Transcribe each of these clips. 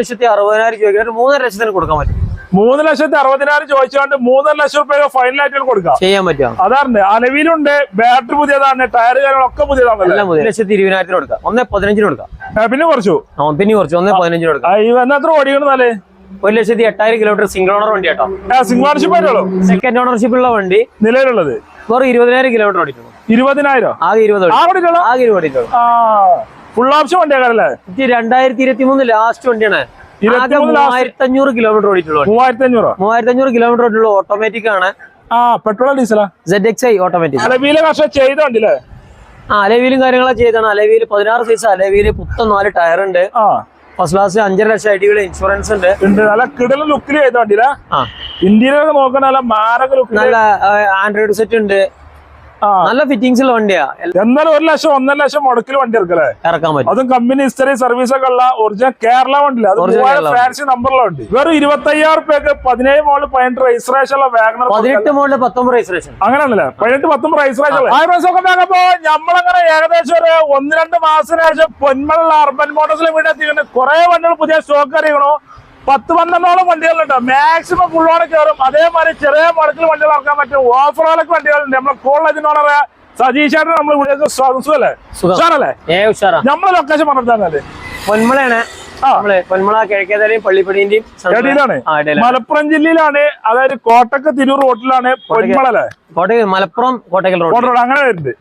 ലക്ഷത്തി അറുപതിനായിരം ചോദിക്കുന്നത് ഒരു മൂന്നര ലക്ഷത്തിന് കൊടുക്കാൻ പറ്റും. മൂന്ന് ലക്ഷത്തി അറുപതിനായിരം ചോദിച്ചുകൊണ്ട് മൂന്നര ലക്ഷം റുപ്യ ഫൈനലായിട്ട് കൊടുക്കാം. ചെയ്യാൻ പറ്റും അതാണ് അലവിലുണ്ട് ബാറ്ററി പുതിയതാണ് ടയർ കാര്യങ്ങളൊക്കെ പുതിയതാണ് എല്ലാം ലക്ഷത്തി ഇരുപതിനായിരത്തിന് കൊടുക്കാം. ഒന്നേ പതിനഞ്ചിന് കൊടുക്കാം. പിന്നെ കുറച്ചു? പിന്നെ കുറച്ചു. ഒന്നേ പതിനഞ്ചിന് കൊടുക്കാം. എത്ര ഓടിക്കണെന്നാലേ ഒരു ലക്ഷത്തി എട്ടായിരം കിലോമീറ്റർ സിംഗിൾ ഓണർ വണ്ടി കേട്ടോ. സിംഗാർഷിപ്പ് ആയിട്ടുള്ളൂ സെക്കൻഡ് ഓണർഷിപ്പ് ഉള്ള വണ്ടി. നിലവിലുള്ളത്? വെറും ഇരുപതിനായിരം കിലോമീറ്റർ ഓടിക്കുന്നു. ഇരുപതിനായിരം? ആകെ ഇരുപത് ആകെ ഇരുപത്? ഓടിക്കുള്ളൂ ആ. ഫുൾ ഓപ്ഷൻ വണ്ടിയാക്കാരല്ലേ ഇത് രണ്ടായിരത്തി ഇരുപത്തി മൂന്ന് ലാസ്റ്റ് വണ്ടിയാണ്. ആകെ 23 last. മൂവായിരത്തി അഞ്ഞൂറ് കിലോമീറ്റർ ഓടിയിട്ടുള്ളൂ മൂവായിരത്തി അഞ്ഞൂറോ മൂവായിരത്തി അഞ്ഞൂറ് കിലോമീറ്റർ ഓടിയിട്ടുള്ള ഓട്ടോമാറ്റിക് ആണ്. ആ പെട്രോൾ ഡീസലാ സെഡ് എക്സ് ഐ ഓട്ടോമാറ്റിക് അലവിയിലെ വണ്ടില്ലേ ആ അലവിയിലും കാര്യങ്ങളൊക്കെ ചെയ്താണ് അലവിയിൽ പതിനാറ് സൈസ് അലവിയിൽ പുത്തൻ നാല് ടയർ ഉണ്ട്. ഫസ്റ്റ് ക്ലാസ് അഞ്ചര ലക്ഷം അടിയുള്ള ഇൻഷുറൻസ് ഉണ്ട്. ഉണ്ട്. നല്ല കിടല ലുക്കിൽ ചെയ്ത വണ്ടിയിലാ ഇന്ത്യയിലൊക്കെ നോക്കണ നല്ല മാരക ലുക്ക് നല്ല ആൻഡ്രോയിഡ് സെറ്റ് ഉണ്ട്. നല്ല ഫിറ്റിംഗ്സ് ഉള്ള വണ്ടിയാ. എന്നാലും ഒരു ലക്ഷം ഒന്നര ലക്ഷം മുടക്കിൽ വണ്ടി ഇറക്കല്ലേ ഇറക്കാൻ പറ്റും. അതും കമ്പനി ഹിസ്റ്ററി സർവീസ് ഒക്കെ ഉള്ള ഒറിജിനൽ കേരള വണ്ടിയില്ല? അത് ഫാൻസി നമ്പറുള്ള വണ്ടി. വെറും ഇരുപത്തി അയ്യായിരം റുപ്യക്ക് പതിനേഴ് മോൾ പതിനെട്ട് രജിസ്ട്രേഷൻ ഉള്ള വാഗ്നർ പതിനെട്ട് മോളിൽ പത്തൊമ്പത് രജിസ്ട്രേഷൻ അങ്ങനെയാണല്ലേ? പതിനെട്ട് പത്തൊമ്പത് രജിസ്ട്രേഷൻ ആയിരം ഒക്കെ നമ്മളങ്ങനെ ഏകദേശം ഒരു ഒന്ന് രണ്ട് മാസത്തിന് ശേഷം പൊന്മലുള്ള അർബൻ മോട്ടോഴ്സിലെ വീട് എത്തിക്കുന്നത് കുറെ വണ്ടികൾ പുതിയ സ്റ്റോക്ക് അറിയണോ പത്ത് പന്ത്രണ്ടോളം വണ്ടികളുണ്ട്. മാക്സിമം ഫുള്ളോടെ കയറും അതേമാതിരി ചെറിയ മുടക്കിൽ വണ്ടികൾ ഇറക്കാൻ പറ്റും. ഓഫറുകളൊക്കെ വണ്ടികളുണ്ട്. നമ്മളെ കോളേജിനോട് സതീഷായിട്ട് നമ്മൾ ഇവിടെ സ്വാഗതം അല്ലേ ഉഷാറല്ലേ? ഏ ഉഷാറാ. നമ്മളെ ലൊക്കേഷൻ പറഞ്ഞിട്ടാണല്ലേ പൊന്മളയാണ്. നമ്മൾ പൊന്മള കിഴക്കേതലയും പള്ളിപ്പടിന്റെയും ഇടയിലാണ്. മലപ്പുറം ജില്ലയിലാണ് അതായത് കോട്ടക്ക തിരൂർ പൊന്മളല്ലേ കോട്ടയം മലപ്പുറം കോട്ടക്കൽ റോഡ് അങ്ങനെ വരുന്നുണ്ട്.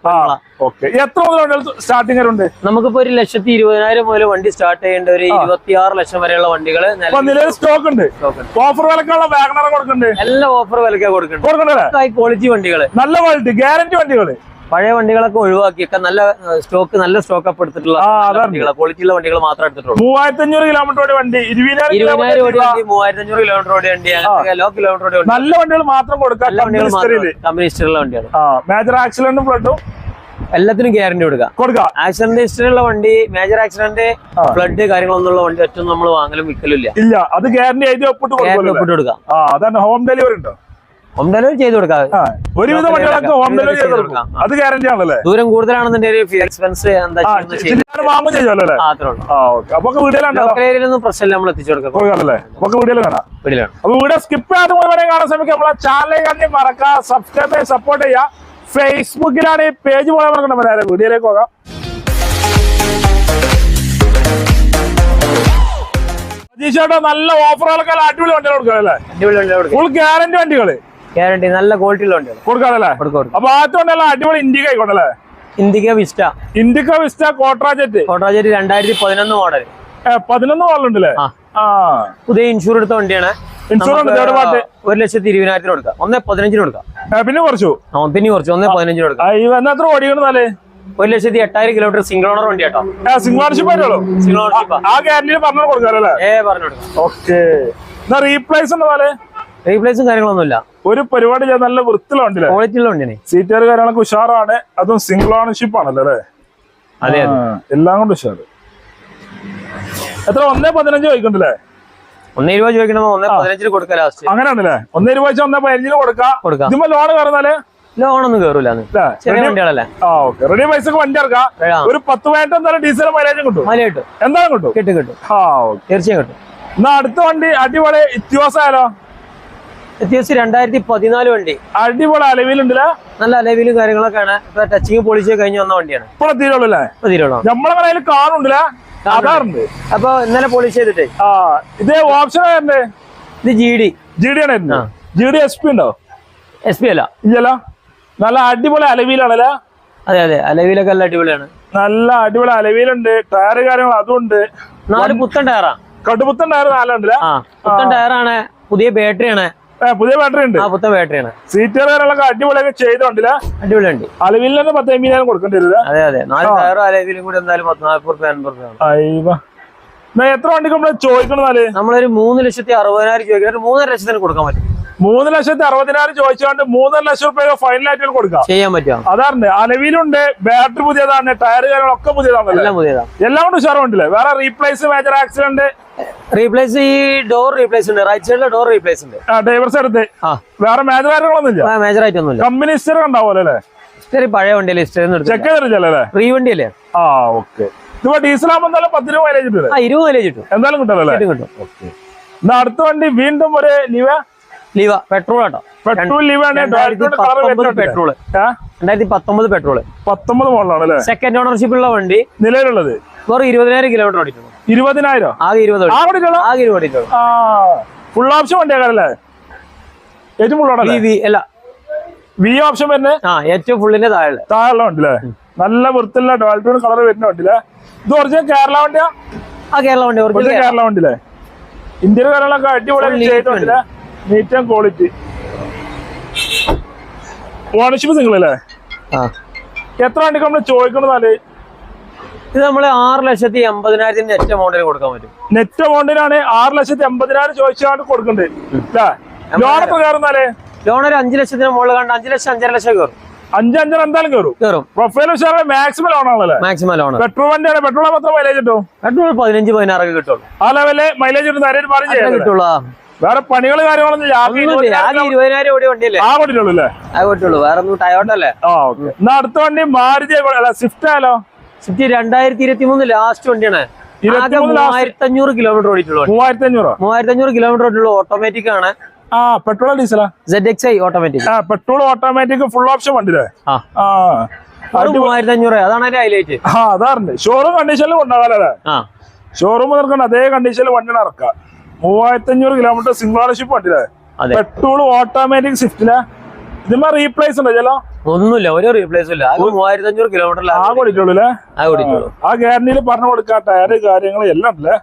എത്ര മുതൽ സ്റ്റാർട്ടിംഗ് വരുന്നുണ്ട് നമുക്കിപ്പോ ഒരു ലക്ഷത്തി ഇരുപതിനായിരം മുതൽ വണ്ടി സ്റ്റാർട്ട് ചെയ്യേണ്ട ഒരു ഇരുപത്തിയാറ് ലക്ഷം വരെയുള്ള വണ്ടികൾ സ്റ്റോക്ക് ഉണ്ട്. ഓഫർ വിലക്കുള്ള വാഗണർ കൊടുക്കുന്നുണ്ട്. എല്ലാ ഓഫർ വിലക്കാ കൊടുക്കുന്നുണ്ട്. ഹൈ ക്വാളിറ്റി വണ്ടികൾ നല്ല ക്വാളിറ്റി ഗ്യാരണ്ടി വണ്ടികൾ. പഴയ വണ്ടികളൊക്കെ ഒഴിവാക്കിയൊക്കെ നല്ല സ്റ്റോക്ക് നല്ല സ്റ്റോക്ക് അപ്പ് എടുത്തിട്ടുള്ള ക്വാളിറ്റിയുള്ള വണ്ടികൾ മാത്രം എടുത്തിട്ടുള്ളൂ. മൂവായിരത്തി അഞ്ഞൂറ് കിലോമീറ്റർ ഓടി വണ്ടി ഇരുപതിനായിരം ഓടി വണ്ടി. മൂവായിരത്തി അഞ്ഞൂറ് കിലോമീറ്റർ ഓടി വണ്ടി ലോ കിലോമീറ്റർ ഓടി നല്ല വണ്ടികൾ മാത്രം കൊടുക്കാം നല്ല വണ്ടികൾ കമ്പനി ഹിസ്റ്ററിയുള്ള വണ്ടിയാണ് മേജർ ആക്സിഡന്റും ഫ്ലഡും എല്ലാത്തിനും ഗ്യാരണ്ടി കൊടുക്കാം കൊടുക്കാം ആക്സിഡന്റ് ഹിസ്റ്ററി ഉള്ള വണ്ടി മേജർ ആക്സിഡന്റ് ഫ്ലഡ് കാര്യങ്ങളൊന്നും ഉള്ള വണ്ടി ഒറ്റ നമ്മൾ വാങ്ങലും വിൽക്കലും ഇല്ല. അത് ഗ്യാരണ്ടി ഒപ്പിട്ട് ഗ്യാരണ്ടി കൊടുക്കുമല്ലോ ഒപ്പിട്ട് കൊടുക്കാം ആ അതാണ് ഹോം ഡെലിവറി ഉണ്ടോ? ഹോം ഡെലിവറി ചെയ്ത് കൊടുക്കാം. ഒരുവിധ വണ്ടികളൊക്കെ ഹോം ഡെലിവറി ചെയ്ത് കൊടുക്കാം. അത് ഗ്യാരണ്ടി ആണല്ലേ? ദൂരം കൂടുതലാണെന്നുണ്ടെങ്കിൽ എക്സ്പെൻസ് എന്താ പ്രശ്നമില്ല നമ്മൾ എത്തിച്ചു കൊടുക്കാം. വീഡിയോ സ്കിപ്പ് ചെയ്യാതെ മുഴുവനെ കാണാൻ ശ്രമിക്കുക നമ്മളെ ചാനൽ കണ്ടി മറക്കുക സബ്സ്ക്രൈബ് ചെയ്ത് സപ്പോർട്ട് ചെയ്യുക ഫേസ്ബുക്കിലാണ് ഈ പേജ് പോലെ മറക്കണം വീഡിയോയിലേക്ക് പോകാം. ചേട്ടാ നല്ല ഓഫറുകളൊക്കെ അടിപൊളി വണ്ടികൾ കൊടുക്കുക അല്ലേ? ഫുൾ ഗ്യാരണ്ടി വണ്ടികൾ. ഗ്യാരണ്ടി നല്ല ക്വാളിറ്റി ഉള്ള വണ്ടികൾ കൊടുക്കാറല്ലേ കൊടുക്കും കൊടുക്കും. അപ്പൊ വണ്ടിയല്ല അടിപൊളി Indica ആയിക്കോട്ടല്ലേ? Indica Vista Indica Vista Quadrajet Quadrajet രണ്ടായിരത്തി പതിനൊന്ന് മോഡൽ പതിനൊന്ന് മോഡൽ ഉണ്ടല്ലേ? പുതിയ ഇൻഷൂർ എടുത്ത വണ്ടിയാണ്. ഇൻഷുറൻസ് ഒരു ലക്ഷത്തി ഇരുപതിനായിരത്തിന് കൊടുക്കാം. ഒന്നേ പതിനഞ്ചിന് കൊടുക്കാം. പിന്നെ കുറച്ചു? പിന്നെ കുറച്ചു. ഒന്നേ പതിനഞ്ചിന് കൊടുക്കാം. ഓടിക്കണം ഓടിക്കണെന്നാലേ ഒരു ലക്ഷത്തി എട്ടായിരം കിലോമീറ്റർ സിംഗിൾ ഓണർ വണ്ടി കേട്ടോ സിംഗാർഷിപ്പ് ആയിട്ടുള്ളൂ? സിംഗിൾ ഓണർഷിപ്പ് ആ. ഗ്യാരണ്ടി പറഞ്ഞു കൊടുക്കാറല്ലേ ഏ പറഞ്ഞു കൊടുക്കാം. ഓക്കെ റീപ്ലേസ് റീപ്ലേസും കാര്യങ്ങളൊന്നുമില്ല. ഒരു പരിപാടി ചെയ്ത് നല്ല വൃത്തിയുള്ള വണ്ടിയാണ്. സീറ്റുകാർ കാര്യങ്ങളൊക്കെ ഉഷാറാണ്. അതും സിംഗിൾ ഓണർഷിപ്പ് ആണല്ലോ അല്ലേ? അതെ എല്ലാം കൊണ്ട് ഉഷാറ്. എത്ര? ഒന്നേ പതിനഞ്ച് ചോദിക്കണ്ടല്ലേ ഒന്നേ രൂപ ചോദിക്കണമോ ഒന്നേ പതിനഞ്ചിന് കൊടുക്കാം ലാസ്റ്റ് അങ്ങനെയാണല്ലേ? ഒന്നേ രൂപ വെച്ചാൽ ഒന്നേ പതിനഞ്ചിന് കൊടുക്കാം? കൊടുക്കാം. ലോൺ ഒന്നും ലോണൊന്നും ആ റെഡി പൈസ വണ്ടി ഇറക്കാം. ഒരു പത്ത് പതിനെട്ട് എന്തായാലും ഡീസൽ മൈലേജും കിട്ടും. മല കിട്ടും. എന്തായാലും കിട്ടും? കിട്ടും തീർച്ചയായും കിട്ടും. എന്നാ അടുത്ത വണ്ടി അടിപൊളി ഇത്യോസായാലോ അത്യാവശ്യം രണ്ടായിരത്തി പതിനാല് വണ്ടി. അടിപൊളി അലവിലുണ്ടല്ലേ? നല്ല അലവിലും കാര്യങ്ങളൊക്കെയാണ്. ഇപ്പൊ ടച്ചിങ് പോളിച്ച് കഴിഞ്ഞ് വന്ന വണ്ടിയാണ്. ഇപ്പോഴും തീരുള്ളൂ ഇപ്പൊ തീരുമാനം നമ്മളങ്ങനെ അതിൽ കാണുന്നുണ്ടല്ലേ അതാറുണ്ട്. അപ്പൊ ഇന്നലെ പോളിഷ് ചെയ്തിട്ടേ. ആ ഇതേ ഓപ്ഷൻ ആയിരുന്നേ? ഇത് ജി ഡി ജി ഡി ആണ് ജി ഡി എസ് പി ഉണ്ടോ? എസ് പി അല്ല. ഇല്ലല്ലോ. നല്ല അടിപൊളി അലവിയിലാണല്ലേ അതെ അതെ. അലവിലൊക്കെ നല്ല അടിപൊളിയാണ്. നല്ല അടിപൊളി അലവിയിലുണ്ട് ടയർ കാര്യങ്ങൾ അതുണ്ട് നാല് പുത്തൻ ടയറാ കടുപുത്തൻ ടയർ നാലുണ്ടല്ലേ? പുത്തൻ ടയറാണ് പുതിയ ബാറ്ററിയാണ് ഏ, പുതിയ ബാറ്ററി ഉണ്ട്. ആ ബാറ്ററി ആണ്. സീറ്റർ കാര്യങ്ങളൊക്കെ അടിപൊളിയൊക്കെ ചെയ്തോണ്ടില്ല അടിപൊളിയുണ്ട്. അലവിൽ തന്നെ പത്ത് എമ്പതിനായിരം കൊടുക്കേണ്ടി വരില്ല അതെ അതെ. നാല് ടയറും അലവിലും കൂടി എന്തായാലും പത്ത് നാൽപ്പത് റുപ്യ അൻപത് റുപ്യ എത്ര വണ്ടിക്ക് നമ്മൾ ചോദിക്കണെന്നാൽ നമ്മളൊരു മൂന്ന് ലക്ഷത്തി അറുപതിനായിരം ചോദിക്കുന്നത് ഒരു മൂന്നര ലക്ഷത്തിന് കൊടുക്കാൻ പറ്റും. മൂന്ന് ലക്ഷത്തി അറുപതിനായിരം ചോദിച്ചുകൊണ്ട് മൂന്നര ലക്ഷം റുപ്യ ഫൈനലായിട്ട് കൊടുക്കാം. ചെയ്യാൻ പറ്റും അതാണ് അലവിലുണ്ട് ബാറ്ററി പുതിയതാണ് ടയർ കാര്യങ്ങളൊക്കെ പുതിയതാണ് എല്ലാം പുതിയതാ എല്ലാം കൊണ്ട് ഉഷാറുണ്ടല്ലേ? വേറെ റീപ്ലേസ് മേജർ ആക്സിഡന്റ് റീപ്ലേസ് ഈ ഡോർ റീപ്ലേസ് ഉണ്ട്. റൈറ്റ് സൈഡിലെ ഡോർ റീപ്ലേസ് ഉണ്ട്. ആ വേറെ മേജർ കാര്യങ്ങളൊന്നുമില്ല? മേജർ ആയിട്ടൊന്നുമില്ല കമ്പനി ഹിസ്റ്ററി ഉണ്ടാവുമല്ലോ അല്ലേ? പഴയ വണ്ടിയല്ലേ? ഹിസ്റ്ററി എടുത്ത് ചെക്ക് ചെയ്തിട്ടില്ല അല്ലേ? റീ വണ്ടിയല്ലേ? ആ ഓക്കെ ഇതിപ്പോ ഡീസൽ ആകുമ്പോൾ എന്തായാലും പത്ത് രൂപ മൈലേജ് കിട്ടില്ലേ ആ ഇരുപത് മൈലേജ് കിട്ടും. എന്തായാലും കിട്ടല്ലോ അല്ലേ? കിട്ടും കിട്ടും. എന്നാ അടുത്ത വണ്ടി വീണ്ടും ഒരു Liva Liva petrol auto. Petrol Liva petrol രണ്ടായിരത്തി പത്തൊമ്പത് പെട്രോൾ പത്തൊമ്പത് മോഡലാണ് സെക്കൻഡ് ഓണർഷിപ്പ് ഉള്ള വണ്ടി. നിലവിലുള്ളത്. വെറും ഇരുപതിനായിരം കിലോമീറ്റർ ഓടിയിട്ടുള്ളൂ. ഇരുപതിനായിരം? ആകെ ഇരുപത് ആകെ ഇരുപത്? ഓടിയിട്ടുള്ളൂ. ഫുൾ ഓപ്ഷൻ വണ്ടിയാക്കാരല്ലേ ഏറ്റവും ഫുൾ അല്ല. വി ഓപ്ഷൻ വരുന്നത് ആ ഏറ്റവും ഫുള്ളിന്റെ താഴെ താഴെ ഉണ്ടല്ലേ നല്ല വൃത്തിയുള്ള ഡോൾട്ടോൺ കളർ വരുന്ന വണ്ടിയില്ലേ ഇത് ഒറിജിനൽ കേരള വണ്ടിയാ? ആ കേരള വണ്ടി ഒറിജിനൽ കേരള വണ്ടിയില്ലേ ഇന്ത്യൻ കാര്യങ്ങളൊക്കെ അടിപൊളി നീറ്റ് ആൻഡ് ക്വാളിറ്റി ഓണർഷിപ്പ് നിങ്ങളല്ലേ അല്ലേ? എത്ര വണ്ടിക്ക് നമ്മൾ ചോദിക്കണതാൽ ഇത് നമ്മൾ ആറ് ലക്ഷത്തി എൺപതിനായിരത്തിന്റെ നെറ്റ് മോഡൽ കൊടുക്കാൻ പറ്റും. നെറ്റ് എമൗണ്ടിനാണ് ആറ് ലക്ഷത്തി എൺപതിനായിരം ചോദിച്ചാണ് കൊടുക്കണ്ടേ എത്ര കയറുന്നാലേ? ലോൺ ഒരു അഞ്ചു ലക്ഷത്തിന് മുകളിൽ കണ്ട് അഞ്ചു ലക്ഷം അഞ്ചര ലക്ഷം കയറും. അഞ്ച് അഞ്ചര എന്തായാലും കയറും. കയറും. പ്രൊഫൈൽ ഉഷാറ് മാക്സിമം ലോൺ ആണല്ലേ മാക്സിമം ലോൺ പെട്രോൾ വണ്ടിയാണ് പെട്രോൾ മാത്രം മൈലേജ് കിട്ടും? പെട്രോൾ പതിനഞ്ച് പതിനാറൊക്കെ കിട്ടുള്ളൂ. ആ ലെവൽ മൈലേജ് ആരും പറഞ്ഞു കിട്ടുള്ളൂ വേറെ പണികൾ കാര്യങ്ങളൊന്നും വേറെ ഒന്നും ടയോട്ടല്ലേ എന്നാ അടുത്ത വണ്ടി മാരുതി സ്വിഫ്റ്റ് ആയാലോ? സിറ്റി രണ്ടായിരത്തി ഇരുപത്തി മൂന്ന് ലാസ്റ്റ് വണ്ടിയാണ്. ആകെ 23 last. മൂവായിരത്തി അഞ്ഞൂറ് കിലോമീറ്റർ ഓടിയിട്ടുള്ളൂ. മൂവായിരത്തി അഞ്ഞൂറോ മൂവായിരത്തി അഞ്ഞൂറ് കിലോമീറ്റർ ഓടിയിട്ടുള്ളൂ. ഓട്ടോമാറ്റിക് ആണ്. ആ പെട്രോൾ ഡീസലാ സെഡ് എക്സ് ഐ ഓട്ടോമാറ്റിക് ആ പെട്രോൾ ഓട്ടോമാറ്റിക് ഫുൾ ഓപ്ഷൻ വണ്ടിയിലെ ആ. മൂവായിരത്തി അഞ്ഞൂറ് അതാണ് അതിന്റെ ഹൈലൈറ്റ് ആ അതാറുണ്ട്. ഷോറൂം കണ്ടീഷനിൽ കൊണ്ടാകാലല്ലേ ആ. ഷോറൂം നിൽക്കണ്ട അതേ കണ്ടീഷനിൽ വണ്ടി ഇറക്കാം മൂവായിരത്തി അഞ്ഞൂറ് കിലോമീറ്റർ സിംഗിൾ ഓണർഷിപ്പ് വണ്ടിയിലെ പെട്രോൾ ഓട്ടോമാറ്റിക് സ്വിഫ്റ്റിലെ ഇതിന്മേ റീപ്ലേസ് ഉണ്ടോ ചെലോ ഒന്നുമില്ല ഒരു റീപ്ലേസും ഇല്ല. മൂവായിരത്തി അഞ്ഞൂറ് കിലോമീറ്റർ ആ കൊടുക്കുള്ളൂ അല്ലേ ആ ഓടിയിട്ടുള്ളൂ. ആ ഗ്യാരണ്ടിയിൽ പറഞ്ഞു കൊടുക്കുക ടയറ് കാര്യങ്ങൾ എല്ലാം ഉണ്ടല്ലേ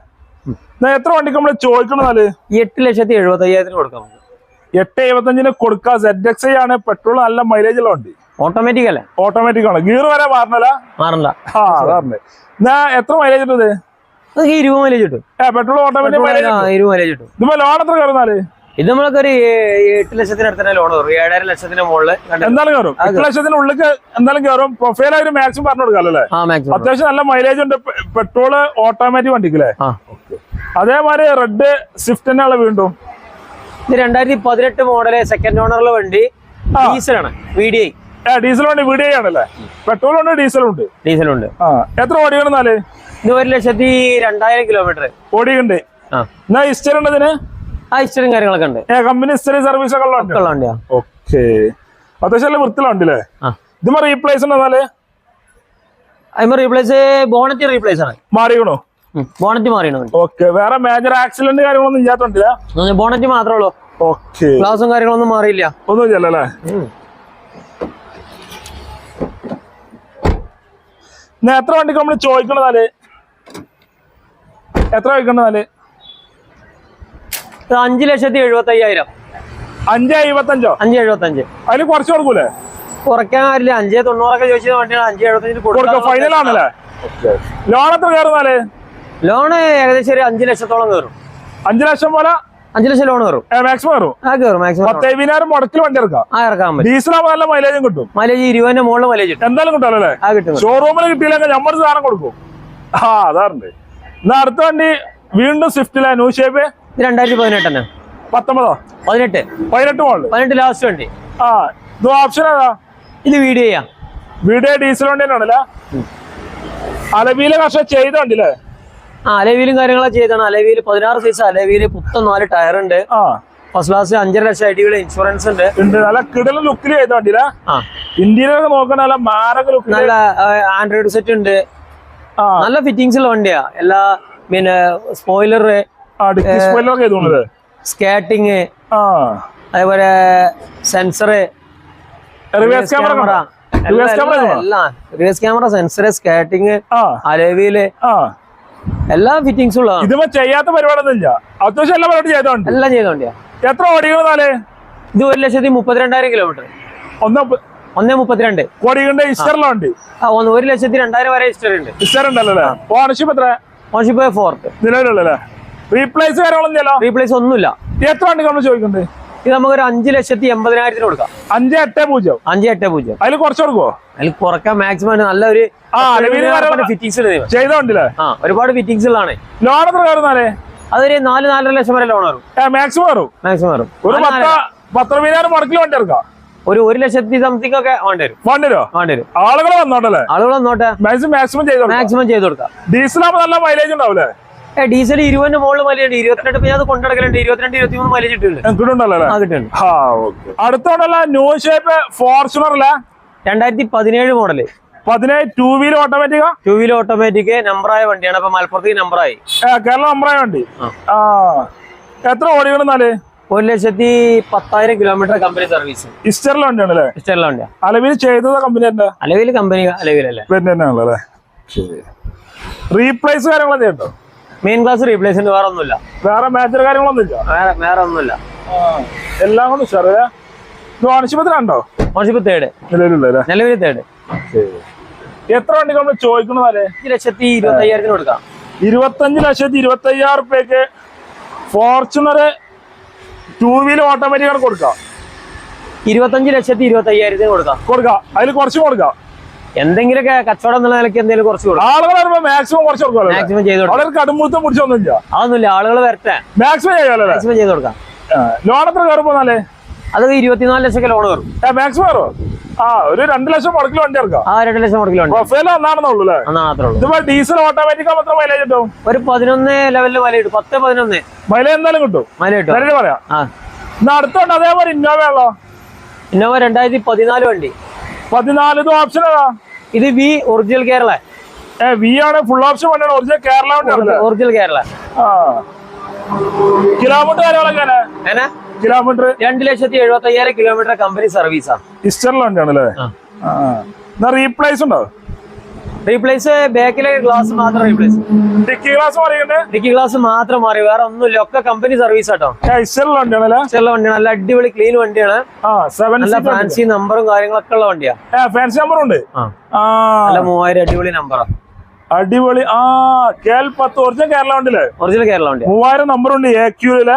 എത്ര വണ്ടിക്ക് നമ്മൾ ചോദിക്കണമെന്നാൽ എട്ട് ലക്ഷത്തി എഴുപത്തി അയ്യായിരത്തിന് കൊടുക്കാം എട്ട് എഴുപത്തഞ്ചിന് കൊടുക്കുക സെഡ് എക്സ് ഐ ആണ്. പെട്രോൾ നല്ല മൈലേജ് ഉള്ള വണ്ടി. ഓട്ടോമാറ്റിക് അല്ലേ? ഓട്ടോമാറ്റിക് ആണ്. ഗിയർ വരെ മാറണല്ല? മാറണല്ല. ആ അതാണ് എന്നാ എത്ര മൈലേജ് ഈ ഇരുപത് മൈലേജ് കിട്ടും. പെട്രോൾ ഓട്ടോമാറ്റിക് മൈലേജ് ഇരുപത് മൈലേജ് കിട്ടും. ഇതിപ്പോ ലോൺ എത്ര കയറുന്നാൽ ഇത് നമ്മളൊക്കെ ഒരു എട്ട് ലക്ഷത്തിന് അടുത്തന്നെ ലോൺ കയറും ഏഴര ലക്ഷത്തിന് മുകളിൽ എന്തായാലും കയറും എട്ട് ലക്ഷത്തിന് ഉള്ളിൽ എന്തായാലും കയറും പ്രൊഫൈൽ ആയിട്ട് മാക്സിമം പറഞ്ഞു കൊടുക്കാല്ലേ അത്യാവശ്യം നല്ല മൈലേജ് ഉണ്ട്. പെട്രോൾ ഓട്ടോമാറ്റിക് വണ്ടിക്കല്ലേ അതേമാതിരി റെഡ് സ്വിഫ്റ്റ് തന്നെയുള്ള വീണ്ടും. ഇത് രണ്ടായിരത്തി പതിനെട്ട് മോഡൽ സെക്കൻഡ് ഓണറുള്ള വണ്ടി ഡീസലാണ് വി ഡി ഐ ഡീസൽ വണ്ടി വീഡിയോ ആണല്ലേ പെട്രോൾ ഉണ്ട് ഡീസൽ ഉണ്ട്. ഡീസലുണ്ട് ആ എത്ര ഓടിയാണെന്നാൽ ഇത് ഒരു ലക്ഷത്തി രണ്ടായിരം കിലോമീറ്റർ ഓടിയുണ്ട് എന്നാ ഹിസ്റ്ററി ഉണ്ട് ഇതിന് ആ ഹിസ്റ്ററിയും കാര്യങ്ങളൊക്കെ ഉണ്ട്. കമ്പനി ഹിസ്റ്ററി സർവീസ് ഒക്കെ ഉള്ള വണ്ടിയാ? ഓക്കെ. അത്യാവശ്യം വൃത്തിലുണ്ടല്ലേ ഇതുമ്പോ റീപ്ലേസ് ഉണ്ടെന്നാൽ അതിന് റീപ്ലേസ് ബോണറ്റ് റീപ്ലേസ് ആണ്. മാറിയണോ ബോണറ്റ് മാറിയണോ ഓക്കെ. വേറെ മേജർ ആക്സിഡന്റ് കാര്യങ്ങളൊന്നും ഇല്ലാത്തോണ്ടില്ല ബോണറ്റ് മാത്രമേ ഉള്ളൂ. ഓക്കെ. ഗ്ലാസും കാര്യങ്ങളൊന്നും മാറിയില്ല. ഒന്നും ഇല്ലല്ലേ എന്നാ എത്ര വണ്ടിക്ക് നമ്മൾ ചോദിക്കണതാൽ എത്ര ചോദിക്കണതാൽ അഞ്ച് ലക്ഷത്തി എഴുപത്തി അയ്യായിരം അഞ്ച് എഴുപത്തഞ്ചോ? അഞ്ച് എഴുപത്തി അഞ്ച് അതിന് കുറച്ച് കൊടുക്കൂലേ? കുറയ്ക്കാൻ കാര്യമില്ല അഞ്ച് തൊണ്ണൂറൊക്കെ ചോദിച്ചത് വണ്ടിയാണ് അഞ്ച് എഴുപത്തഞ്ചിന് കൊടുക്കും. ഫൈനൽ ആണല്ലേ? ലോൺ എത്ര കയറുന്നാൽ ലോണ് ഏകദേശം ഒരു അഞ്ച് ലക്ഷത്തോളം കയറും. അഞ്ചു ലക്ഷം പോലെ? അഞ്ചു ലക്ഷം ലോൺ കയറും. മാക്സിമം കയറും? ആ കയറും. മാക്സിമം പത്തേവിനായിരം മുടക്കിൽ വണ്ടി ഇറക്കാം ആ ഇറക്കാൻ പറ്റും. ഡീസൽ ആകുമ്പോൾ നല്ല മൈലേജും കിട്ടും. മൈലേജ് ഇരുപതിന്റെ മുകളിൽ മൈലേജ് കിട്ടും. എന്തായാലും കിട്ടും അല്ലേ? ആ കിട്ടും ഷോറൂമിൽ കിട്ടിയില്ലെങ്കിൽ നമ്മൾ സാധനം കൊടുക്കും. ആ അതാറുണ്ട് എന്നാ അടുത്ത വണ്ടി വീണ്ടും സ്വിഫ്റ്റിലെ ന്യൂ ഷേപ്പ് രണ്ടായിരത്തി പതിനെട്ട് തന്നെ പത്തൊമ്പതോ? പതിനെട്ട്. പതിനെട്ട് മോഡൽ പതിനെട്ട് ലാസ്റ്റ് വണ്ടി. ആ ഇത് ഓപ്ഷൻ ഏതാ? ഇത് വീഡിയോ ചെയ്യാം വീഡിയോ ഡീസൽ വണ്ടി തന്നെയാണല്ലേ? അലവിയിലെ കർഷക ചെയ്ത വണ്ടില്ലേ ആ അലവിയിലും കാര്യങ്ങളൊക്കെ ചെയ്താണ് അലവിയിൽ പതിനാറ് സൈസ് അലവിയിൽ പുത്തം നാല് ടയർ ഉണ്ട്. ആ. ഫസ്റ്റ് ക്ലാസ് അഞ്ചര ലക്ഷം അടിയുടെ ഇൻഷുറൻസ് ഉണ്ട്. ഉണ്ട്. നല്ല കിടല ലുക്കിൽ ചെയ്ത ആ. ഇന്ത്യയിലൊക്കെ നോക്കണ നല്ല മാരക ലുക്ക് നല്ല ആൻഡ്രോയിഡ് സെറ്റ് ഉണ്ട്. ആ. നല്ല ഫിറ്റിങ്സ് ഉള്ള വണ്ടിയാ. എല്ലാ പിന്നെ സ്പോയിലർ ആ. അതേപോലെ sensor reverse camera reverse camera sensor skirting അലവിയിൽ എല്ലാ ഫിറ്റിംഗ്സും ഉള്ളതാണ് ഇതിപ്പോ ചെയ്യാത്ത പരിപാടിയൊന്നും ഇല്ല. അത്യാവശ്യം എല്ലാ പരിപാടി ചെയ്തോണ്ട്. എല്ലാം ചെയ്തോണ്ട്. എത്ര ഓടിക്കണെന്നാൽ ഇത് ഒരു ലക്ഷത്തി മുപ്പത്തിരണ്ടായിരം കിലോമീറ്റർ ഒന്ന് ഒന്നേ മുപ്പത്തിരണ്ട്. കോടികളുടെ ഇസ്റ്ററിലുണ്ട് ആ ഒന്ന് ഒരു ലക്ഷത്തി രണ്ടായിരം വരെ ഇസ്റ്റർ ഉണ്ട്. ഇസ്റ്റർ ഉണ്ടല്ലോ ഓണർഷിപ്പ് എത്ര? ഓണർഷിപ്പ് ഫോർത്ത് നിലവിലുള്ളല്ലേ റീപ്ലേസ് കാര്യങ്ങളൊന്നും ചെയ്യലോ റീപ്ലേസ് ഒന്നുമില്ല. എത്ര വണ്ടി നമ്മൾ ചോദിക്കുന്നത്? ഇത് നമുക്കൊരു അഞ്ച് ലക്ഷത്തി എൺപതിനായിരത്തിന് കൊടുക്കാം. അഞ്ച് എട്ട് പൂജ്യം. അഞ്ച് എട്ട് പൂജ്യം. അതിൽ കുറച്ച് കൊടുക്കുവോ? അതിൽ കുറയ്ക്കാൻ മാക്സിമം നല്ലൊരു ആ, ചെയ്തോണ്ടല്ലേ. ആ ഒരുപാട് ഫിറ്റിങ്സ് ഉള്ളതാണ്. ലോൺ എത്ര കയറുന്നാലേ അതൊരു നാല് നാലര ലക്ഷം വരെ ലോൺ വരും മാക്സിമം വരും മാക്സിമം വരും ഒരു നാല് പത്ത മുടക്കിൽ വണ്ടി എടുക്കാം? ഒരു ഒരു ലക്ഷത്തി സംതിങ് ഒക്കെ വേണ്ടിവരും ആളുകൾ വന്നോട്ടല്ലേ? ആളുകൾ വന്നോട്ടെ. മാക്സിമം ചെയ്തോ മാക്സിമം ചെയ്ത് കൊടുക്കാം. ഡീസൽ ആവുമ്പോ നല്ല മൈലേജ് ഉണ്ടാവില്ലേ? ഡീസൽ ഇരുപതിന് മുകളിൽ മലയുണ്ട് ഇരുപത്തിരണ്ട് പിന്നെ അത് കൊണ്ടിടക്കലുണ്ട് ഇരുപത്തിരണ്ട് ഇരുപത്തി മൂന്ന് മലയിൽ കിട്ടുന്നുണ്ട്. ഓക്കെ. ന്യൂ ഷേപ്പ് ഫോർച്യൂണർ അല്ലേ? രണ്ടായിരത്തി പതിനേഴ് മോഡൽ. പതിനേഴ് two wheeler automatic two wheeler automatic നമ്പറായ വണ്ടിയാണ്. അപ്പൊ മലപ്പുറത്തേക്ക് നമ്പറായി. കേരള നമ്പറായ വണ്ടി? എത്ര ഓടിക്കണെന്നാൽ ഒരു ലക്ഷത്തി പത്തായിരം കിലോമീറ്റർ കമ്പനി സർവീസ്. ഇസ്റ്ററിലെ വണ്ടിയാണ് അല്ലേ? ഇഷ്ടമുള്ള വണ്ടിയാ. അലവിൽ ചെയ്തത് കമ്പനി തന്നെ? അലവിൽ കമ്പനി അലവിലല്ലേ. പിന്നെ തന്നെയാണല്ലോ ശരി. റീപ്ലേസ് കാര്യങ്ങളൊക്കെ ഉണ്ടോ? മെയിൻ ക്ലാസ് റീപ്ലേസ്മെന്റ് വേറെ ഒന്നുമില്ല വേറെ മേജർ കാര്യങ്ങളൊന്നും ഇല്ല വേറെ വേറെ ഒന്നുമില്ല. എല്ലാം കൊണ്ട് ഉഷാറല്ലേ? ഇത് ഓണർഷിപ്പ് തേർഡ് നിലവിൽ തേർഡ് എത്ര വണ്ടി നമ്മൾ ചോദിക്കുന്നത് അഞ്ച് ലക്ഷത്തി ഇരുപത്തി അയ്യായിരത്തിന് കൊടുക്കാം. ഇരുപത്തഞ്ച് ലക്ഷത്തി ഇരുപത്തി അയ്യായിരം റുപ്യക്ക് ഫോർച്യൂണർ ടൂ വീലർ ഓട്ടോമാറ്റിക്കാണ് കൊടുക്കാം. ഇരുപത്തഞ്ച് ലക്ഷത്തി ഇരുപത്തി അയ്യായിരത്തിന് കൊടുക്കാം. കൊടുക്കാം. അതിൽ കുറച്ച് കൊടുക്കാം. എന്തെങ്കിലുമൊക്കെ കച്ചവടം എന്നുള്ള നിലയ്ക്ക് എന്തെങ്കിലും കുറച്ച് കൊടുക്കാം. ആളുകൾ വരുമ്പോ മാക്സിമം കുറച്ച് കൊടുക്കാമല്ലോ മാക്സിമം ചെയ്ത് കൊടുക്കാം. കടുമ്പൂത്തം പിടിച്ചൊന്നുമില്ല അതൊന്നുമില്ല ആളുകൾ വരട്ടെ. മാക്സിമം ചെയ്യാമല്ലോ മാക്സിമം ചെയ്ത് കൊടുക്കാം. ലോൺ എത്ര കയറുമ്പോന്നാലേ അത് ഇരുപത്തിനാല് ലക്ഷം ലോൺ കയറും. മാക്സിമം കയറും? ആ ഒരു രണ്ട് ലക്ഷം മുടക്കിൽ വണ്ടി ഇറക്കാം ആ രണ്ട് ലക്ഷം മുടക്കിൽ വണ്ടി. പ്രൊഫൈൽ ഒന്നാണെന്നുള്ളൂ അല്ലേ? ഉള്ളൂ. ഇതിപ്പോ ഡീസൽ ഓട്ടോമാറ്റിക് എത്ര മൈലേജ് കിട്ടും? ഒരു പതിനൊന്ന് ലെവലിൽ മല കിട്ടും. പത്ത് പതിനൊന്ന്. മൈലേജ് എന്തായാലും കിട്ടും. മൈലേജ് കിട്ടും. പറയാം. ആ. എന്നാ അടുത്തുണ്ട് അതേപോലെ ഇന്നോവ ഉള്ളോ? ഇന്നോവ രണ്ടായിരത്തി പതിനാല് വണ്ടി. പതിനാല് ഇത് ഓപ്ഷൻ ഏതാ? ഇത് വി ഒറിജിനൽ കേരള വി ആണ് ഫുൾ ഓപ്ഷൻ വണ്ടിയാണ് original Kerala original Kerala kilometre കാര്യങ്ങളൊക്കെ കിലോമീറ്റർ രണ്ട് ലക്ഷത്തി എഴുപത്തി അയ്യായിരം കിലോമീറ്റർ കമ്പനി സർവീസാണ് എന്നാ റീപ്ലേസ് ഉണ്ടോ? റീപ്ലേസ് ബാക്കിലെ ഗ്ലാസ് മാത്രം റീപ്ലേസ് ഡിക്കി ഗ്ലാസ് പറയുന്നുണ്ട് ഡിക്കി ഗ്ലാസ് മാത്രം മാറി. വേറെ ഒന്നുമില്ല. ഒക്കെ കമ്പനി സർവീസ് ആട്ടോ. വണ്ടിയാണ് നല്ല അടിപൊളി ക്ലീൻ വണ്ടിയാണ്. നല്ല ഫാൻസി നമ്പറും കാര്യങ്ങളൊക്കെ ഉള്ള വണ്ടിയാ. ഫാൻസി നമ്പർ ഉണ്ട്. നല്ല മൂവായിരം അടിപൊളി നമ്പറാ അടിപൊളി ആ കേൽ പത്ത് ഒറിജിനൽ കേരള വണ്ടിയില്ലേ? ഒറിജിനൽ കേരള വണ്ടി മൂവായിരം നമ്പർ ഉണ്ട് എ ക്യൂൽ.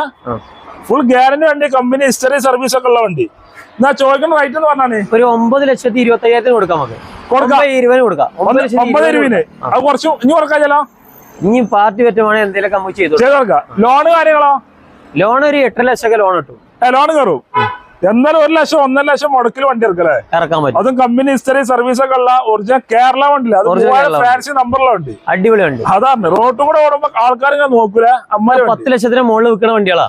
ഫുൾ ഗ്യാരണ്ടി വണ്ടി കമ്പനി ഹിസ്റ്ററി സർവീസ് ഒക്കെ ഉള്ള വണ്ടി. എന്നാ ചോദിക്കുന്ന റേറ്റ് എന്ന് പറഞ്ഞാണ് ഒരു ഒമ്പത് ലക്ഷത്തി ഇരുപത്തി അയ്യായിരത്തിന് കൊടുക്കാം നമുക്ക്. ഇരുപതിന് കൊടുക്കാം. ഒമ്പത് ഇരുപതിന് അത് കുറച്ച് ഇനി കുറയ്ക്കാൻ ചെല്ലോ ഇനി പാർട്ടി പറ്റുവാണെങ്കിൽ എന്തെങ്കിലും നമുക്ക് ചെയ്തു ചെയ്ത് കൊടുക്കാം. ലോണ് കാര്യങ്ങളോ? ലോൺ ഒരു എട്ട് ലക്ഷം ഒക്കെ ലോൺ കിട്ടും. ലോൺ കയറും. എന്നാലും ഒരു ലക്ഷം ഒന്നര ലക്ഷം മുടക്കിൽ വണ്ടി ഇറക്കല്ലേ ഇറക്കാൻ പറ്റും. അതും കമ്പനി ഹിസ്റ്ററി സർവീസ് ഒക്കെ ഉള്ള ഒറിജിനൽ കേരള വണ്ടിയില്ല അത് ഫാൻസി നമ്പറുള്ള വണ്ടി. അടിപൊളി വണ്ടി. അതാണ് റോട്ടും കൂടെ ഓടുമ്പോ ആൾക്കാർ ഇങ്ങനെ നോക്കൂല? വണ്ടി. പത്ത് ലക്ഷത്തിന് മുകളിൽ വിൽക്കുന്ന വണ്ടികളാ.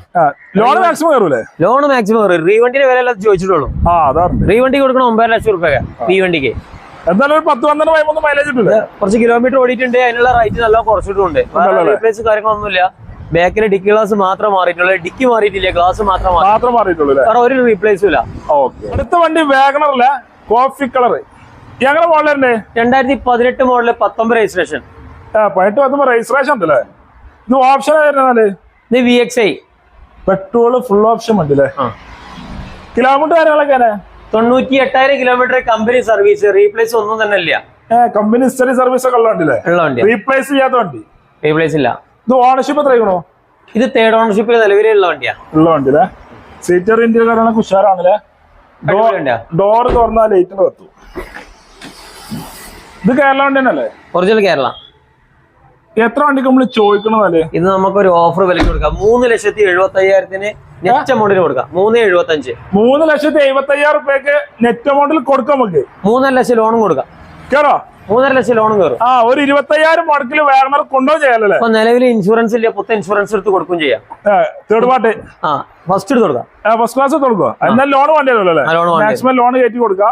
ലോൺ മാക്സിമം കയറൂലേ? ലോൺ മാക്സിമം കയറും. റീവണ്ടിന്റെ വില ചോദിച്ചിട്ടുള്ളൂ. ആ അതാണ് റീ വണ്ടിക്ക് കൊടുക്കണം ഒമ്പത് ലക്ഷം റുപ്യ റീ വണ്ടിക്ക് എന്തായാലും ഒരു പത്ത് പന്ത്രണ്ട് പതിമൂന്ന് മൈലേജ് കുറച്ച് കിലോമീറ്റർ ഓടിയിട്ടുണ്ട്. അതിനുള്ള റേറ്റ് നല്ല കുറച്ചിട്ടുണ്ട്. ഉണ്ടല്ലോ? റീപ്ലേസ് കാര്യങ്ങളൊന്നുമില്ല. ബാക്കിലെ ഡിക്കി ഗ്ലാസ് മാത്രം മാറിയിട്ടുള്ളൂ. ഡിക്കി മാറിയിട്ടില്ല. ഗ്ലാസ് മാത്രം മാത്രം മാറിയിട്ടുള്ളൂ വേറെ ഒരു റീപ്ലേസും ഇല്ല. ഓക്കെ അടുത്ത വണ്ടി വാഗണറിലെ കോഫി കളർ ഞങ്ങളുടെ മോഡലല്ലേ രണ്ടായിരത്തി പതിനെട്ട് മോഡൽ പത്തൊമ്പത് രജിസ്ട്രേഷൻ പതിനെട്ട് പത്തൊമ്പത് രജിസ്ട്രേഷൻ ഉണ്ടല്ലേ? ഇത് ഓപ്ഷൻ ആയിരുന്നാൽ ഇത് V X I petrol full option വണ്ടി അല്ലേ? കിലോമീറ്റർ കാര്യങ്ങളൊക്കെ തൊണ്ണൂറ്റി എട്ടായിരം കിലോമീറ്റർ കമ്പനി സർവീസ് റീപ്ലേസ് ഒന്നും തന്നെ ഇല്ല. കമ്പനി ഹിസ്റ്ററി സർവീസ് ഒക്കെ ഉള്ള വണ്ടിയില്ലേ? ഉള്ള വണ്ടി റീപ്ലേസ് ചെയ്യാത്ത വണ്ടി. റീപ്ലേസ് ഇല്ല. ഇത് ഓണർഷിപ്പ് എത്രയാണോ ഇത് തേർഡ് ഓണർഷിപ്പിൽ നിലവിലുള്ള വണ്ടിയാ. ഉള്ള വണ്ടി അല്ലേ സീറ്റർ ഇന്റീരിയർ കാര്യങ്ങളൊക്കെ ഉഷാറാണല്ലേ ഡോർ തുറന്നാൽ ലൈറ്റിന് വത്തു. ഇത് കേരള വണ്ടി തന്നെയല്ലേ? ഒറിജിനൽ കേരള എത്ര വണ്ടിക്ക് നമ്മൾ ചോദിക്കണതല്ലേ? ഇത് നമുക്കൊരു ഓഫർ വിലക്ക് കൊടുക്കാം. മൂന്ന് ലക്ഷത്തി എഴുപത്തി അയ്യായിരത്തിന് നെറ്റ് എമൗണ്ടിന് കൊടുക്കാം. മൂന്ന് എഴുപത്തി അഞ്ച് മൂന്ന് ലക്ഷത്തി എഴുപത്തി അയ്യായിരം റുപ്യക്ക് നെറ്റ് എമൗണ്ടിൽ കൊടുക്കാം നമുക്ക്. മൂന്നര ലക്ഷം ലോണും കൊടുക്കാം. കേറോ? മൂന്നര ലക്ഷം ലോണും കയറും ആ ഒരു ഇരുപത്തയ്യായിരം മുടക്കിൽ വേറെ കൊണ്ടോ ചെയ്യാലല്ലേ? അപ്പൊ നിലവിൽ ഇൻഷുറൻസ് ഇല്ല പുത്ത ഇൻഷുറൻസ് എടുത്ത് കൊടുക്കും ചെയ്യാം. തേർഡ് പാർട്ടി ആ ഫസ്റ്റ് എടുത്ത് കൊടുക്കാം. ഫസ്റ്റ് ക്ലാസ് കൊടുക്കുക എന്നാൽ ലോൺ വേണ്ടിയല്ലോ അല്ലേ? മാക്സിമം ലോൺ കയറ്റി കൊടുക്കുക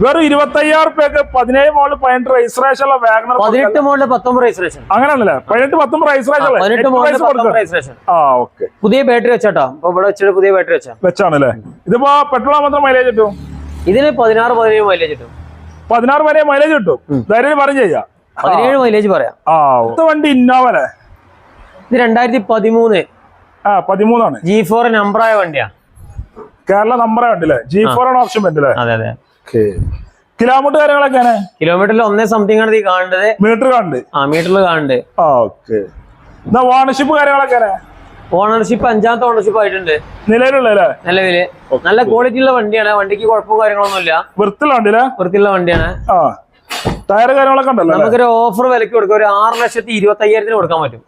വെറും ഇരുപത്തയ്യായിരം റുപ്യക്ക് പതിനേഴ് മോൾ പതിനെട്ട് രജിസ്ട്രേഷൻ ഉള്ള വാഗണർ പതിനെട്ട് മോളിൽ പത്തൊമ്പത് രജിസ്ട്രേഷൻ അങ്ങനെയാണല്ലേ? പതിനെട്ട് അല്ലേ പത്തൊമ്പത് രജിസ്ട്രേഷൻ ആ ഓക്കെ പുതിയ ബാറ്ററി വെച്ചാട്ടോ. അപ്പൊ ഇവിടെ വെച്ചിട്ട് പുതിയ ബാറ്ററി വെച്ചാ. വെച്ചാണല്ലേ? ഇതിപ്പോ പെട്രോൾ മാത്രം മൈലേജ് കിട്ടും? ഇതിന് പതിനാറ് പതിനേഴ് മൈലേജ് കിട്ടും. പതിനാറ് വരെ മൈലേജ് കിട്ടും. ധൈര്യം പറഞ്ഞു ചെയ്യാം. പതിനേഴ് മൈലേജ് പറയാം. ആ വണ്ടി ഇന്നോവല്ലേ ഇത് രണ്ടായിരത്തി പതിമൂന്ന് ആ പതിമൂന്നാണ്. ജി ഫോർ നമ്പറായ വണ്ടിയാ. കേരള നമ്പറായ വണ്ടി അല്ലേ? ജി ഫോർ ആണ് ഓപ്ഷൻ വണ്ടില്ലേ അതെ അതെ. കിലോമീറ്റർ കാര്യങ്ങളൊക്കെയാണ്? കിലോമീറ്ററിൽ ഒന്നേ സംതിങ് ആണ് ഈ കാണേണ്ടത് മീറ്റർ കാണുന്നത് ആ മീറ്ററിൽ കാണുന്നുണ്ട്. ഓക്കെ. എന്നാ ഓണർഷിപ്പ് കാര്യങ്ങളൊക്കെയാണ് ഓണർഷിപ്പ് അഞ്ചാമത്തെ ഓണർഷിപ്പ് ആയിട്ടുണ്ട്. നിലവിലുള്ള നിലവിൽ. നല്ല ക്വാളിറ്റി ഉള്ള വണ്ടിയാണ്. വണ്ടിക്ക് കുഴപ്പവും കാര്യങ്ങളൊന്നുമില്ല വൃത്തിയുള്ള വണ്ടിയില്ലേ? വൃത്തിയുള്ള വണ്ടിയാണ്. ടയർ കാര്യങ്ങളൊക്കെ ഉണ്ടല്ലോ നമുക്കൊരു ഓഫർ വിലക്ക് കൊടുക്കാം. ഒരു ആറ് ലക്ഷത്തി ഇരുപത്തി അയ്യായിരത്തിന് കൊടുക്കാൻ പറ്റും.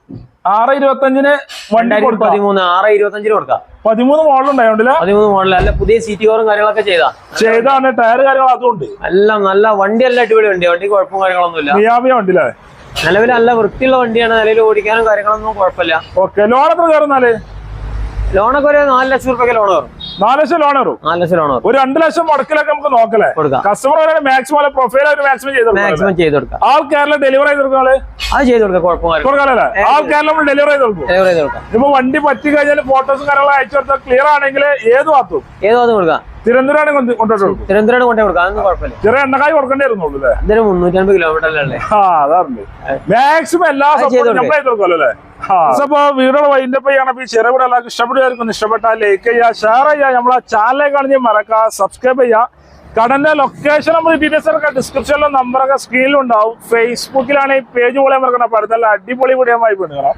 ആറ് ഇരുപത്തഞ്ചിന് വണ്ടി പതിമൂന്ന് ആറ് ഇരുപത്തഞ്ചിന് കൊടുക്കാം. പതിമൂന്ന് മോഡൽ ഉണ്ടായോണ്ടില്ല പതിമൂന്ന് മോഡൽ അല്ല പുതിയ സീറ്റ് കവറും കാര്യങ്ങളൊക്കെ ചെയ്താ. ചെയ്താണ് ടയർ കാര്യങ്ങൾ ഉണ്ട്. അല്ല നല്ല വണ്ടി എല്ലാം അടിപൊളി വണ്ടി. വണ്ടി കുഴപ്പം കാര്യങ്ങളൊന്നുമില്ല. നിയാമിയ വണ്ടിയില്ലേ? നിലവിൽ നല്ല വൃത്തിയുള്ള വണ്ടിയാണ്. നിലവിൽ ഓടിക്കാനും കാര്യങ്ങളൊന്നും കുഴപ്പമില്ല. ഓക്കെ ലോൺ എത്ര കയറുന്നാൽ ലോണൊക്കെ ഒരു നാല് ലക്ഷം റുപ്യൊക്കെ ലോൺ കയറും. നാല് ലക്ഷം ലോൺ വരും. നാല് ലക്ഷം ലോൺ ഒരു രണ്ട് ലക്ഷം മുടക്കിലൊക്കെ നമുക്ക് നോക്കലേ കസ്റ്റമർ മാക്സിമം പ്രൊഫൈൽ മാക്സിമം ചെയ്ത് മാക്സിമം ചെയ്ത് കൊടുക്കാം. ആൾ കേരളം ഡെലിവറി ചെയ്ത് കൊടുക്കാൾ അത് ചെയ്ത് കൊടുക്കാം കേരളം നമ്മൾ ഡെലിവറി ചെയ്ത് കൊടുക്കും. ഡെലിവറി ചെയ്ത് കൊടുക്കാം. ഇപ്പൊ വണ്ടി പറ്റി കഴിഞ്ഞാൽ ഫോട്ടോസും കാര്യങ്ങളും അയച്ചു കൊടുത്താൽ ക്ലിയർ ആണെങ്കിൽ ഏത് ഭാഗത്തും? ഏത് അത് കൊടുക്കാം. തിരുവനന്തപുരം കൊണ്ടുപോയി കൊടുക്കും തിരുവനന്തപുരം കൊണ്ടേ കൊടുക്കാം. അതൊന്നും കുഴപ്പമില്ല. ചെറിയ എണ്ണക്കായി അല്ലേ? മുന്നൂറ്റമ്പത് കിലോമീറ്റർ അല്ലേ ആ അതാണ് മാക്സിമം എല്ലാ അത് ചെയ്ത് സപ്പോർട്ടും നമ്മൾ ചെയ്ത് കൊടുക്കുമല്ലോ അല്ലേ? അപ്പൊ വീഡിയോ വൈൻഡ് അപ്പ് ചെയ്യണം ഈ ചെറുകിട എല്ലാവർക്കും ഇഷ്ടപ്പെടുമായിരിക്കും ഇഷ്ടപ്പെട്ടാൽ ലൈക്ക് ചെയ്യുക ഷെയർ ചെയ്യുക. നമ്മളെ ചാനലേ കാണിച്ച് മറക്കുക സബ്സ്ക്രൈബ് ചെയ്യുക കടന്റെ ലൊക്കേഷൻ നമ്മൾ ഡീറ്റെയിൽസ് ഒക്കെ ഡിസ്ക്രിപ്ഷനിലും നമ്പറൊക്കെ സ്ക്രീനിലുണ്ടാവും ഫേസ്ബുക്കിലാണ് ഈ പേജ് പോലെ മറക്കണം അടുത്തുള്ള അടിപൊളി വീഡിയോ ആയി പെണ്ണുക്കണം